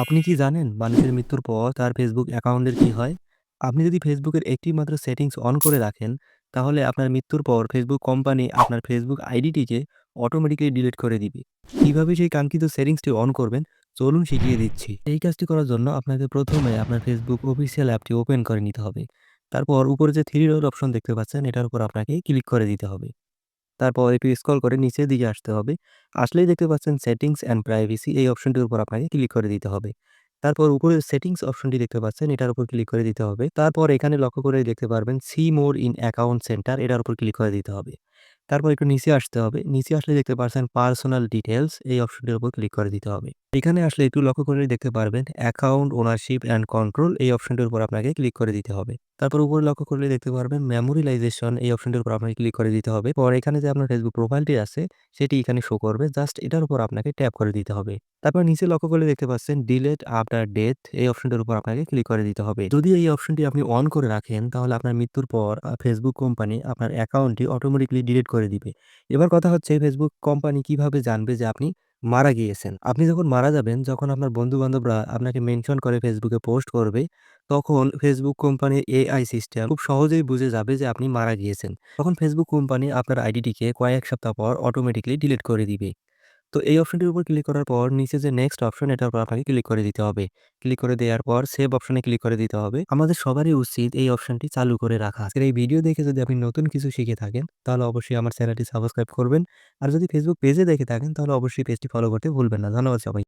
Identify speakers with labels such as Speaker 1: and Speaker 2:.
Speaker 1: আপনি কি জানেন মানুষের মৃত্যুর পর তার ফেসবুক অ্যাকাউন্টের কি হয়? আপনি যদি ফেসবুকের একটি মাত্র সেটিংস অন করে রাখেন, তাহলে আপনার মৃত্যুর পর ফেসবুক কোম্পানি আপনার ফেসবুক আইডিটিকে অটোমেটিক্যালি ডিলিট করে দিবে। কীভাবে সেই কাঙ্ক্ষিত সেটিংসটি অন করবেন, চলুন শিখিয়ে দিচ্ছি। এই কাজটি করার জন্য আপনাকে প্রথমে আপনার ফেসবুক অফিসিয়াল অ্যাপটি ওপেন করে নিতে হবে। তারপর উপরে যে থ্রি ডট অপশন দেখতে পাচ্ছেন, এটার উপর আপনাকে ক্লিক করে দিতে হবে। তারপর একটু স্ক্রল করে নিচের দিকে আসতে হবে। আসলেই দেখতে পাচ্ছেন সেটিংস অ্যান্ড প্রাইভেসি এই অপশনটির উপর আপনাকে ক্লিক করে দিতে হবে। তারপর উপরে সেটিংস অপশনটি দেখতে পাচ্ছেন, এটার উপর ক্লিক করে দিতে হবে। তারপর এখানে লক্ষ্য করে দেখতে পারবেন see more in account center এটার উপর ক্লিক করে দিতে হবে। তারপর একটু নিচে আসতে হবে। নিচে আসলে দেখতে পাচ্ছেন পার্সোনাল ডিটেলস এই অপশনটির উপর ক্লিক করে দিতে হবে। এখানে আসলে একটু লক্ষ্য করে দেখতে পারবেন অ্যাকাউন্ট ওনারশিপ অ্যান্ড কন্ট্রোল এই অপশনটির উপর আপনাকে ক্লিক করে দিতে হবে। তারপর উপরে লক্ষ্য করলে দেখতে পারবেন মেমোরিলাইজেশন এই অপশনটির উপর আপনাকে ক্লিক করে দিতে হবে। পর এখানে যে আপনার ফেসবুক প্রোফাইলটি আছে, সেটি এখানে শো করবে। জাস্ট এটার উপর আপনাকে ট্যাপ করে দিতে হবে। তারপর নিচে লক্ষ্য করলে দেখতে পাচ্ছেন ডিলেট আফটার ডেথ এই অপশনটির উপর আপনাকে ক্লিক করে দিতে হবে। যদি এই অপশনটি আপনি অন করে রাখেন, তাহলে আপনার মৃত্যুর পর ফেসবুক কোম্পানি আপনার অ্যাকাউন্টটি অটোমেটিক্যালি ডিলিট করে দিবে। এবার কথা হচ্ছে ফেসবুক কোম্পানি কীভাবে জানবে যে আপনি মারা গিয়েছেন? আপনি যখন মারা যাবেন, যখন আপনার বন্ধু-বান্ধবরা আপনাকে মেনশন করে ফেসবুকে পোস্ট করবে, তখন ফেসবুক কোম্পানির এআই সিস্টেম খুব সহজেই বুঝে যাবে যে আপনি মারা গিয়েছেন। তখন ফেসবুক কোম্পানি আপনার আইডিটিকে কয়েক সপ্তাহ পর অটোমেটিকলি ডিলিট করে দিবে। তো এই অপশনটির উপর ক্লিক করার পর নিচে যে নেক্সট অপশন এটার উপর আপনাকে ক্লিক করে দিতে হবে। ক্লিক করে দেওয়ার পর সেভ অপশনে ক্লিক করে দিতে হবে। আমাদের সবারই উচিত এই অপশনটি চালু করে রাখা। আজকের এই ভিডিও দেখে যদি আপনি নতুন কিছু শিখে থাকেন, তাহলে অবশ্যই আমার চ্যানেলটি সাবস্ক্রাইব করবেন। আর যদি ফেসবুক পেজে দেখে থাকেন তাহলে অবশ্যই পেজটি ফলো করতে ভুলবেন না। ধন্যবাদ সবাই।